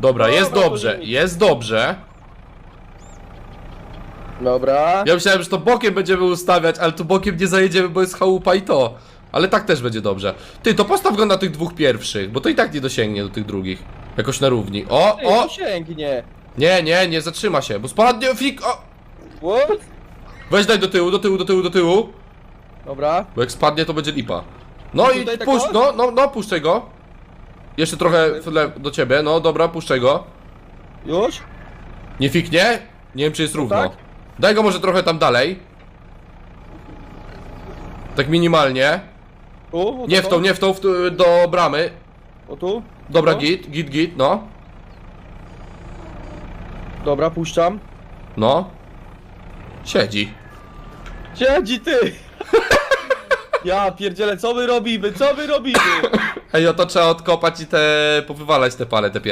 Dobra, jest Dobra, to dobrze, jest dobrze. Dobra. Ja myślałem, że to bokiem będziemy ustawiać, ale tu bokiem nie zajedziemy, bo jest chałupa i to. Ale tak też będzie dobrze. Ty, to postaw go na tych dwóch pierwszych, bo to i tak nie dosięgnie do tych drugich. Jakoś na równi. O, Ej, o! sięgnie. Nie, nie, nie zatrzyma się, bo spadnie fik. O! What? Weź daj do tyłu, do tyłu, do tyłu, do tyłu. Dobra. Bo jak spadnie, to będzie lipa. No i Tutaj tak puść, o? no, no, no, puszczaj go. Jeszcze trochę do ciebie, no dobra, puszczaj go. Już? Nie fiknie? Nie wiem, czy jest równo. tak? Daj go może trochę tam dalej. Tak minimalnie. Tu? O, Nie w tą, nie w tą, w tą, do bramy. O tu? Dobra, No. git, git, git, no. Dobra, puszczam. No. Siedzi. Siedzi ty! Ja pierdzielę, co my robimy? Co my robimy? Ej, o to trzeba odkopać i te, powywalać te pale, te pie...